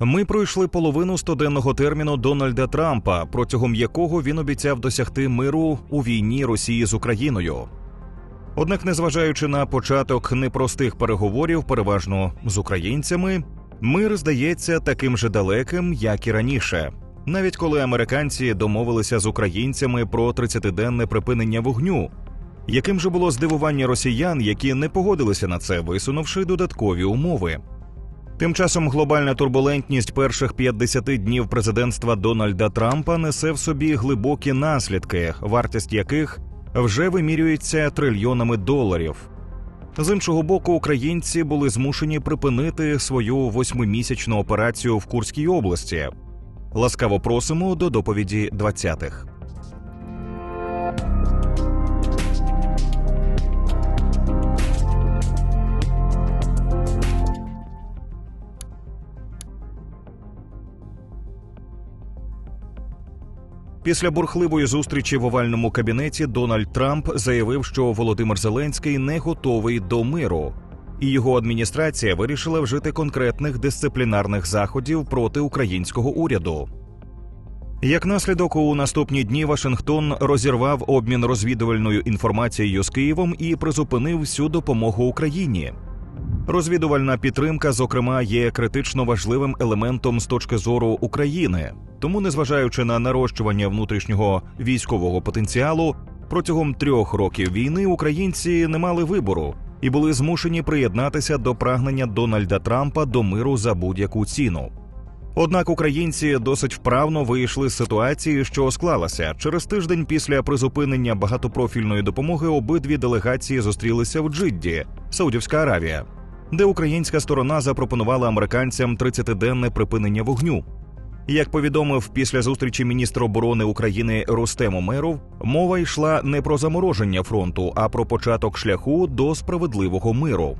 Ми пройшли половину стоденного терміну Дональда Трампа, протягом якого він обіцяв досягти миру у війні Росії з Україною. Однак, незважаючи на початок непростих переговорів, переважно з українцями, мир здається таким же далеким, як і раніше. Навіть коли американці домовилися з українцями про 30-денне припинення вогню, яким же було здивування росіян, які не погодилися на це, висунувши додаткові умови. Тим часом глобальна турбулентність перших 50 днів президентства Дональда Трампа несе в собі глибокі наслідки, вартість яких вже вимірюється трильйонами доларів. З іншого боку, українці були змушені припинити свою восьмимісячну операцію в Курській області. Ласкаво просимо до доповіді 20-х. Після бурхливої зустрічі в овальному кабінеті Дональд Трамп заявив, що Володимир Зеленський не готовий до миру, і його адміністрація вирішила вжити конкретних дисциплінарних заходів проти українського уряду. Як наслідок, у наступні дні Вашингтон розірвав обмін розвідувальною інформацією з Києвом і призупинив всю допомогу Україні. Розвідувальна підтримка, зокрема, є критично важливим елементом з точки зору України. Тому, незважаючи на нарощування внутрішнього військового потенціалу, протягом трьох років війни українці не мали вибору і були змушені приєднатися до прагнення Дональда Трампа до миру за будь-яку ціну. Однак українці досить вправно вийшли з ситуації, що склалася через тиждень після призупинення багатопрофільної допомоги. Обидві делегації зустрілися в Джидді, Саудівська Аравія, де українська сторона запропонувала американцям 30-денне припинення вогню. Як повідомив після зустрічі міністр оборони України Рустем Умеров, мова йшла не про замороження фронту, а про початок шляху до справедливого миру.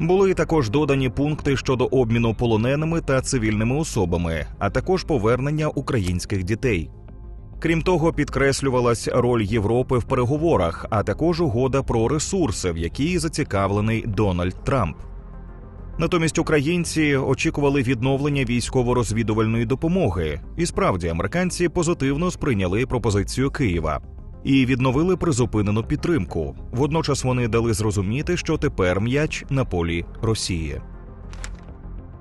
Були також додані пункти щодо обміну полоненими та цивільними особами, а також повернення українських дітей. Крім того, підкреслювалась роль Європи в переговорах, а також угода про ресурси, в якій зацікавлений Дональд Трамп. Натомість українці очікували відновлення військово-розвідувальної допомоги, і справді американці позитивно сприйняли пропозицію Києва і відновили призупинену підтримку. Водночас вони дали зрозуміти, що тепер м'яч на полі Росії.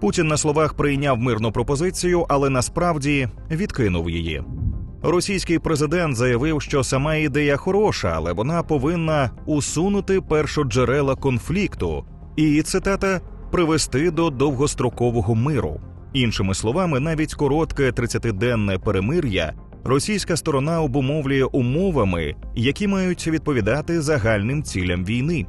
Путін на словах прийняв мирну пропозицію, але насправді відкинув її. Російський президент заявив, що сама ідея хороша, але вона повинна усунути першоджерела конфлікту, і цитата привести до довгострокового миру. Іншими словами, навіть коротке 30-денне перемир'я російська сторона обумовлює умовами, які мають відповідати загальним цілям війни.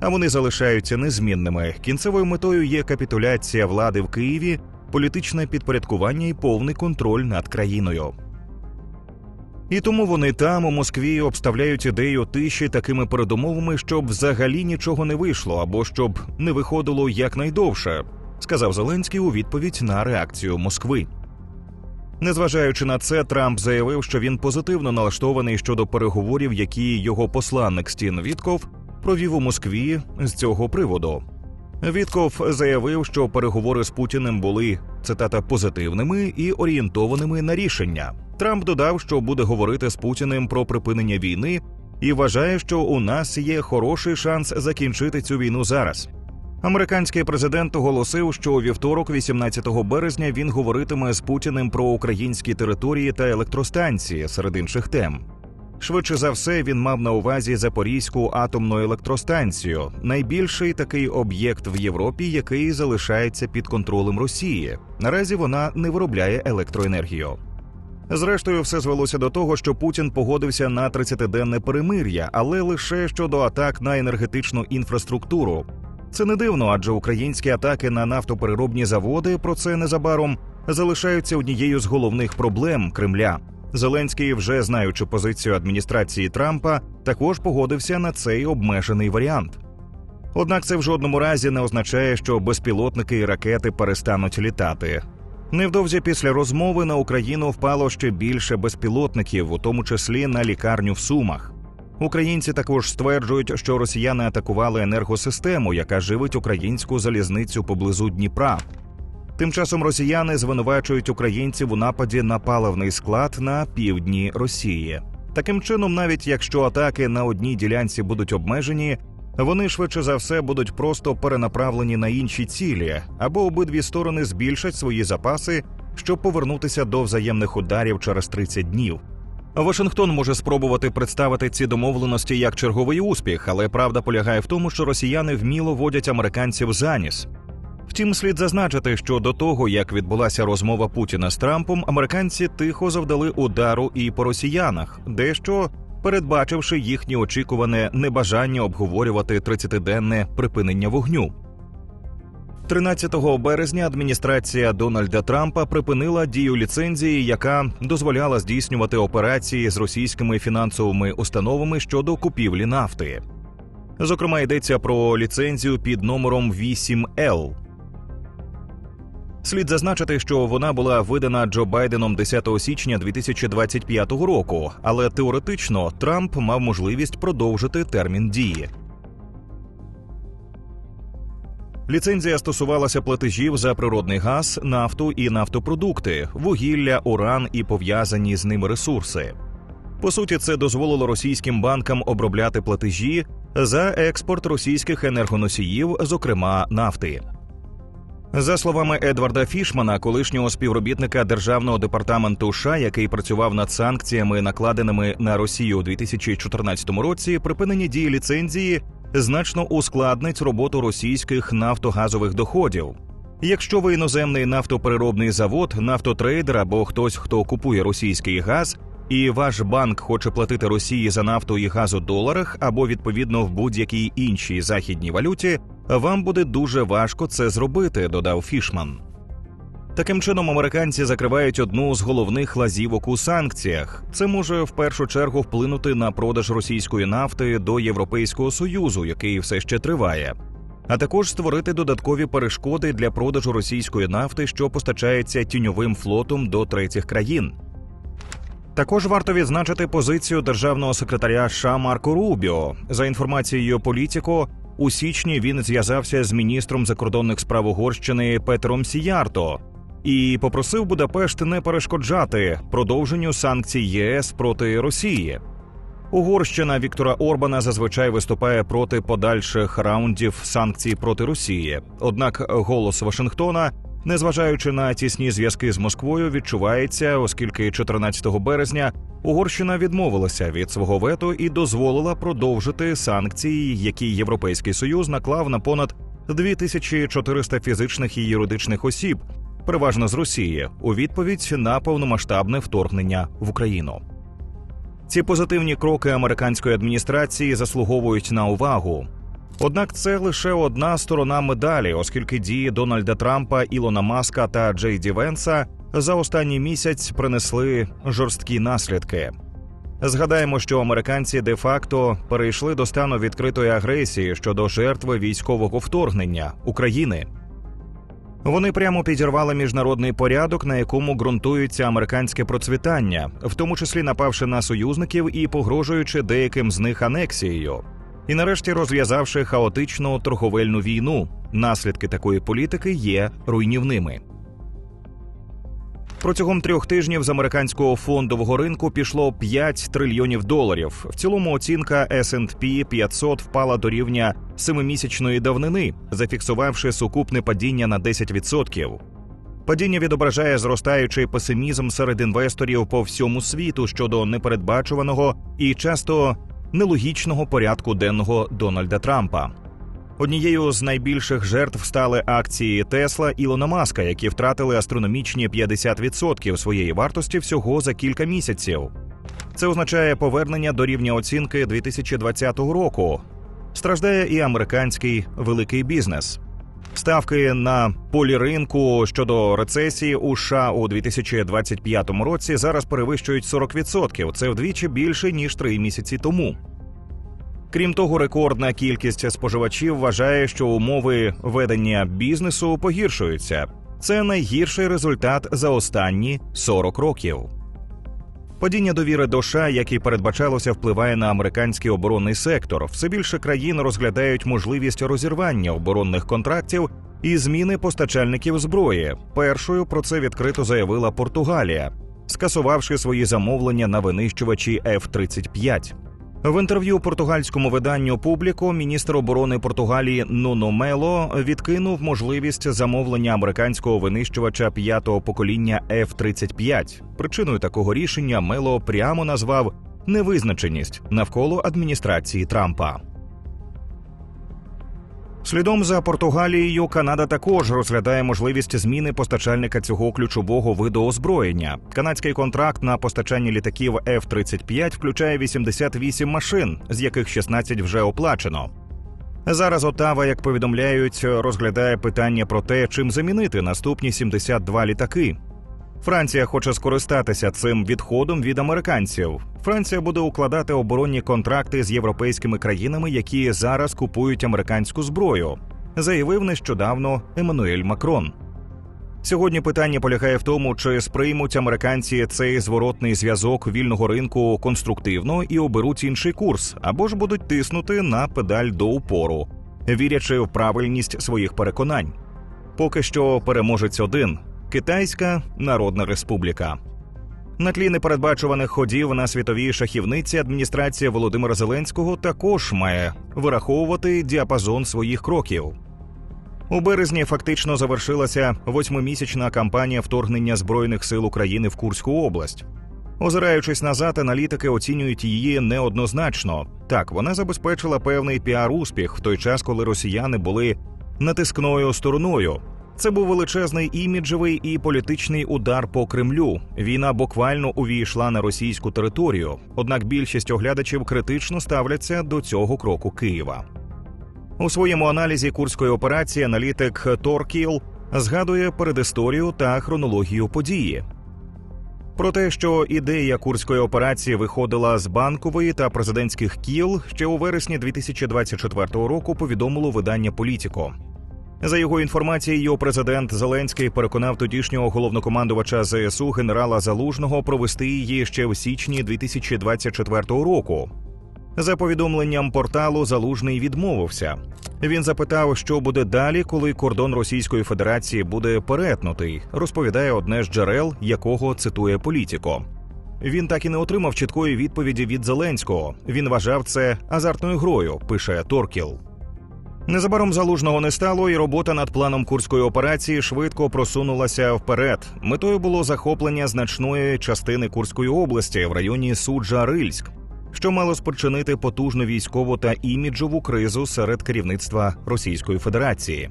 А вони залишаються незмінними. Кінцевою метою є капітуляція влади в Києві, політичне підпорядкування і повний контроль над країною. І тому вони там у Москві обставляють ідею тиші такими передумовами, щоб взагалі нічого не вийшло або щоб не виходило якнайдовше, сказав Зеленський у відповідь на реакцію Москви. Незважаючи на це, Трамп заявив, що він позитивно налаштований щодо переговорів, які його посланник Стін Вітков провів у Москві з цього приводу. Вітков заявив, що переговори з Путіним були цитата позитивними і орієнтованими на рішення. Трамп додав, що буде говорити з Путіним про припинення війни, і вважає, що у нас є хороший шанс закінчити цю війну зараз. Американський президент оголосив, що у вівторок, 18 березня, він говоритиме з Путіним про українські території та електростанції серед інших тем. Швидше за все, він мав на увазі Запорізьку атомну електростанцію, найбільший такий об'єкт в Європі, який залишається під контролем Росії. Наразі вона не виробляє електроенергію. Зрештою, все звелося до того, що Путін погодився на 30-денне перемир'я, але лише щодо атак на енергетичну інфраструктуру. Це не дивно, адже українські атаки на нафтопереробні заводи про це незабаром залишаються однією з головних проблем Кремля. Зеленський, вже знаючи позицію адміністрації Трампа, також погодився на цей обмежений варіант. Однак це в жодному разі не означає, що безпілотники і ракети перестануть літати. Невдовзі після розмови на Україну впало ще більше безпілотників, у тому числі на лікарню в Сумах. Українці також стверджують, що росіяни атакували енергосистему, яка живить українську залізницю поблизу Дніпра. Тим часом росіяни звинувачують українців у нападі на паливний склад на півдні Росії. Таким чином, навіть якщо атаки на одній ділянці будуть обмежені, вони швидше за все будуть просто перенаправлені на інші цілі, або обидві сторони збільшать свої запаси, щоб повернутися до взаємних ударів через 30 днів. Вашингтон може спробувати представити ці домовленості як черговий успіх, але правда полягає в тому, що росіяни вміло водять американців за ніс. Втім, слід зазначити, що до того як відбулася розмова Путіна з Трампом, американці тихо завдали удару і по росіянах, дещо передбачивши їхнє очікуване небажання обговорювати 30-денне припинення вогню. 13 березня адміністрація Дональда Трампа припинила дію ліцензії, яка дозволяла здійснювати операції з російськими фінансовими установами щодо купівлі нафти. Зокрема, йдеться про ліцензію під номером 8L. Слід зазначити, що вона була видана Джо Байденом 10 січня 2025 року, але теоретично Трамп мав можливість продовжити термін дії. Ліцензія стосувалася платежів за природний газ, нафту і нафтопродукти, вугілля, уран і пов'язані з ними ресурси. По суті, це дозволило російським банкам обробляти платежі за експорт російських енергоносіїв, зокрема нафти. За словами Едварда Фішмана, колишнього співробітника державного департаменту США, який працював над санкціями, накладеними на Росію у 2014 році, припинення дії ліцензії значно ускладнить роботу російських нафтогазових доходів. Якщо ви іноземний нафтопереробний завод, нафтотрейдер або хтось, хто купує російський газ, і ваш банк хоче платити Росії за нафту і газ у доларах або відповідно в будь-якій іншій західній валюті, вам буде дуже важко це зробити, додав Фішман. Таким чином, американці закривають одну з головних лазівок у санкціях. Це може в першу чергу вплинути на продаж російської нафти до Європейського союзу, який все ще триває, а також створити додаткові перешкоди для продажу російської нафти, що постачається тіньовим флотом до третіх країн. Також варто відзначити позицію державного секретаря США Марко Рубіо. За інформацією політико, у січні він зв'язався з міністром закордонних справ Угорщини Петером Сіярто і попросив Будапешт не перешкоджати продовженню санкцій ЄС проти Росії. Угорщина Віктора Орбана зазвичай виступає проти подальших раундів санкцій проти Росії. Однак голос Вашингтона, незважаючи на тісні зв'язки з Москвою, відчувається, оскільки 14 березня Угорщина відмовилася від свого вето і дозволила продовжити санкції, які Європейський союз наклав на понад 2400 фізичних і юридичних осіб, переважно з Росії, у відповідь на повномасштабне вторгнення в Україну. Ці позитивні кроки американської адміністрації заслуговують на увагу. Однак це лише одна сторона медалі, оскільки дії Дональда Трампа, Ілона Маска та Джей Ді Венса за останній місяць принесли жорсткі наслідки. Згадаємо, що американці де-факто перейшли до стану відкритої агресії щодо жертви військового вторгнення України. Вони прямо підірвали міжнародний порядок, на якому ґрунтується американське процвітання, в тому числі напавши на союзників і погрожуючи деяким з них анексією, і нарешті розв'язавши хаотичну торговельну війну. Наслідки такої політики є руйнівними. Протягом трьох тижнів з американського фондового ринку пішло 5 трильйонів доларів. В цілому оцінка S&P 500 впала до рівня семимісячної давнини, зафіксувавши сукупне падіння на 10%. Падіння відображає зростаючий песимізм серед інвесторів по всьому світу щодо непередбачуваного і часто нелогічного порядку денного Дональда Трампа. Однією з найбільших жертв стали акції Тесла Ілона Маска, які втратили астрономічні 50% своєї вартості всього за кілька місяців. Це означає повернення до рівня оцінки 2020 року. Страждає і американський великий бізнес. Ставки на полі ринку щодо рецесії у США у 2025 році зараз перевищують 40%. Це вдвічі більше ніж три місяці тому. Крім того, рекордна кількість споживачів вважає, що умови ведення бізнесу погіршуються. Це найгірший результат за останні 40 років. Падіння довіри до США, як і передбачалося, впливає на американський оборонний сектор. Все більше країн розглядають можливість розірвання оборонних контрактів і зміни постачальників зброї. Першою про це відкрито заявила Португалія, скасувавши свої замовлення на винищувачі F-35. В інтерв'ю португальському виданню Публіко міністр оборони Португалії Нуно Мело відкинув можливість замовлення американського винищувача п'ятого покоління F-35. Причиною такого рішення Мело прямо назвав невизначеність навколо адміністрації Трампа. Слідом за Португалією, Канада також розглядає можливість зміни постачальника цього ключового виду озброєння. Канадський контракт на постачання літаків F-35 включає 88 машин, з яких 16 вже оплачено. Зараз Отава, як повідомляють, розглядає питання про те, чим замінити наступні 72 літаки. Франція хоче скористатися цим відходом від американців. Франція буде укладати оборонні контракти з європейськими країнами, які зараз купують американську зброю, заявив нещодавно Еммануель Макрон. Сьогодні питання полягає в тому, чи сприймуть американці цей зворотний зв'язок вільного ринку конструктивно і оберуть інший курс, або ж будуть тиснути на педаль до упору, вірячи в правильність своїх переконань. Поки що переможець один Китайська Народна Республіка. На тлі непередбачуваних ходів на світовій шахівниці адміністрація Володимира Зеленського також має вираховувати діапазон своїх кроків. У березні фактично завершилася восьмимісячна кампанія вторгнення збройних сил України в Курську область. Озираючись назад, аналітики оцінюють її неоднозначно. Так, вона забезпечила певний піар-успіх в той час, коли росіяни були натискною стороною. Це був величезний іміджевий і політичний удар по Кремлю. Війна буквально увійшла на російську територію. Однак більшість оглядачів критично ставляться до цього кроку Києва. У своєму аналізі курської операції аналітик Торкіл згадує передісторію та хронологію події. Про те, що ідея курської операції виходила з банкової та президентських кіл, ще у вересні 2024 року повідомило видання Політіко. За його інформацією, президент Зеленський переконав тодішнього головнокомандувача ЗСУ генерала Залужного провести її ще в січні 2024 року. За повідомленням порталу Залужний відмовився. Він запитав, що буде далі, коли кордон Російської Федерації буде перетнутий. Розповідає одне з джерел, якого цитує політико. Він так і не отримав чіткої відповіді від Зеленського. Він вважав це азартною грою. Пише Торкіл. Незабаром залужного не стало, і робота над планом курської операції швидко просунулася вперед. Метою було захоплення значної частини Курської області в районі Суджа-Рильськ, що мало спричинити потужну військову та іміджову кризу серед керівництва Російської Федерації.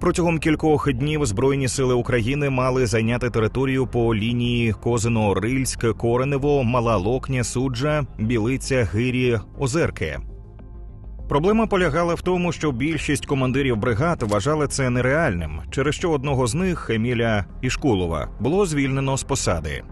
Протягом кількох днів Збройні сили України мали зайняти територію по лінії Козино-Рильськ, Коренево, Мала Локня, Суджа, Білиця, Гирі, Озерки. Проблема полягала в тому, що більшість командирів бригад вважали це нереальним, через що одного з них, Еміля Ішкулова, було звільнено з посади.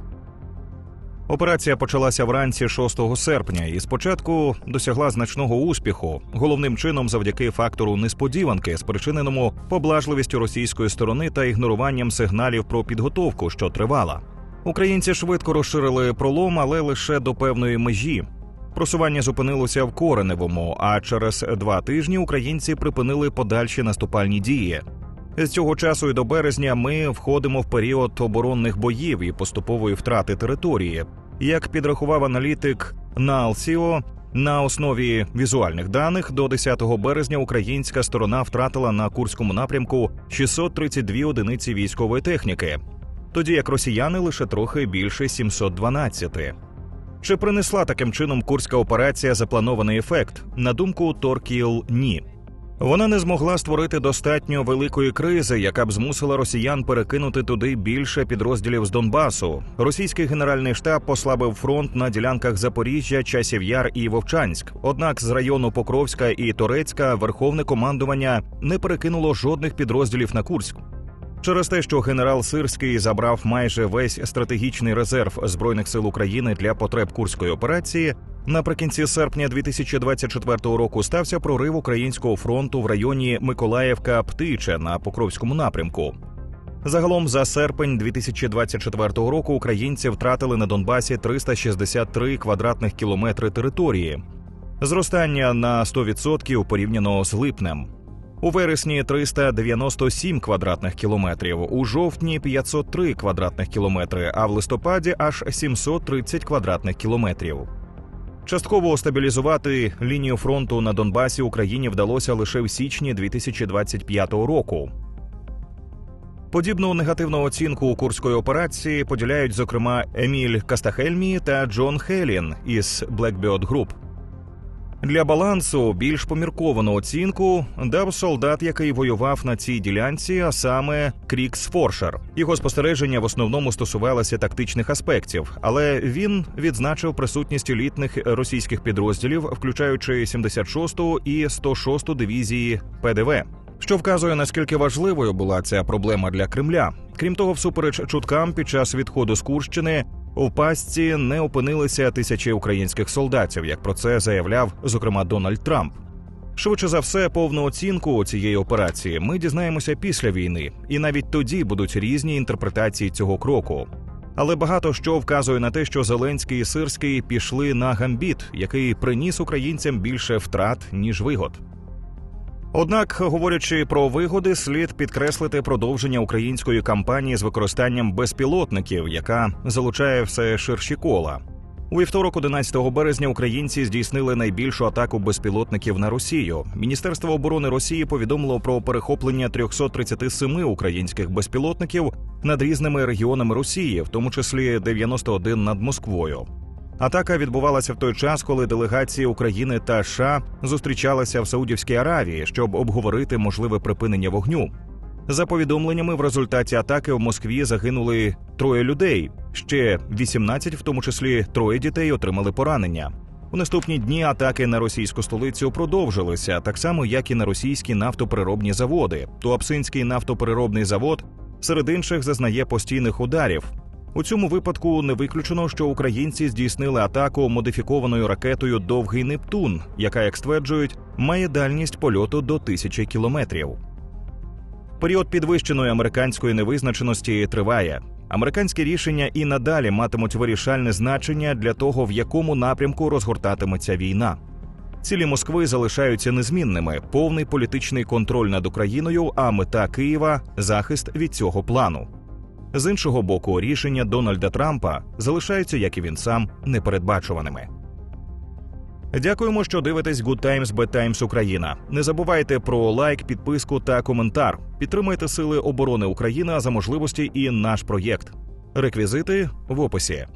Операція почалася вранці 6 серпня і спочатку досягла значного успіху, головним чином завдяки фактору несподіванки, спричиненому поблажливістю російської сторони та ігноруванням сигналів про підготовку, що тривала. Українці швидко розширили пролом, але лише до певної межі. Просування зупинилося в Кореневому, а через два тижні українці припинили подальші наступальні дії. З цього часу і до березня ми входимо в період оборонних боїв і поступової втрати території. Як підрахував аналітик Налсіо, на основі візуальних даних до 10 березня українська сторона втратила на курському напрямку 632 одиниці військової техніки, тоді як росіяни лише трохи більше 712. Чи принесла таким чином курська операція запланований ефект? На думку Торкіл, ні. Вона не змогла створити достатньо великої кризи, яка б змусила росіян перекинути туди більше підрозділів з Донбасу. Російський генеральний штаб послабив фронт на ділянках Запоріжжя, Часів Яр і Вовчанськ. Однак з району Покровська і Торецька верховне командування не перекинуло жодних підрозділів на Курськ. Через те, що генерал Сирський забрав майже весь стратегічний резерв збройних сил України для потреб курської операції, наприкінці серпня 2024 року стався прорив українського фронту в районі Миколаївка Птиче на Покровському напрямку. Загалом за серпень 2024 року українці втратили на Донбасі 363 квадратних кілометри території, зростання на 100% порівняно з липнем. У вересні 397 квадратних кілометрів, у жовтні 503 квадратних кілометри, а в листопаді аж 730 квадратних кілометрів. Частково стабілізувати лінію фронту на Донбасі Україні вдалося лише в січні 2025 року. Подібну негативну оцінку курської операції поділяють зокрема Еміль Кастахельмі та Джон Хелін із Blackbird Group. Для балансу більш помірковану оцінку дав солдат, який воював на цій ділянці, а саме Крікс Форшер. Його спостереження в основному стосувалися тактичних аспектів, але він відзначив присутність елітних російських підрозділів, включаючи 76-ту і 106-ту дивізії ПДВ. Що вказує наскільки важливою була ця проблема для Кремля. Крім того, всупереч чуткам під час відходу з Курщини у пастці не опинилися тисячі українських солдатів, як про це заявляв зокрема Дональд Трамп. Швидше за все, повну оцінку цієї операції ми дізнаємося після війни, і навіть тоді будуть різні інтерпретації цього кроку. Але багато що вказує на те, що Зеленський і Сирський пішли на гамбіт, який приніс українцям більше втрат ніж вигод. Однак, говорячи про вигоди, слід підкреслити продовження української кампанії з використанням безпілотників, яка залучає все ширші кола. У вівторок, 11 березня, українці здійснили найбільшу атаку безпілотників на Росію. Міністерство оборони Росії повідомило про перехоплення 337 українських безпілотників над різними регіонами Росії, в тому числі 91 над Москвою. Атака відбувалася в той час, коли делегації України та США зустрічалися в Саудівській Аравії, щоб обговорити можливе припинення вогню. За повідомленнями, в результаті атаки в Москві загинули троє людей. Ще 18, в тому числі троє дітей, отримали поранення. У наступні дні атаки на російську столицю продовжилися, так само як і на російські нафтопереробні заводи. Туапсинський нафтопереробний завод серед інших зазнає постійних ударів. У цьому випадку не виключено, що українці здійснили атаку модифікованою ракетою Довгий Нептун, яка, як стверджують, має дальність польоту до тисячі кілометрів. Період підвищеної американської невизначеності триває. Американські рішення і надалі матимуть вирішальне значення для того, в якому напрямку розгортатиметься війна. Цілі Москви залишаються незмінними: повний політичний контроль над Україною, а мета Києва захист від цього плану. З іншого боку, рішення Дональда Трампа залишаються, як і він сам, непередбачуваними. Дякуємо, що дивитесь Good Times Bad Times Україна. Не забувайте про лайк, підписку та коментар. Підтримайте Сили оборони України за можливості і наш проєкт. Реквізити в описі.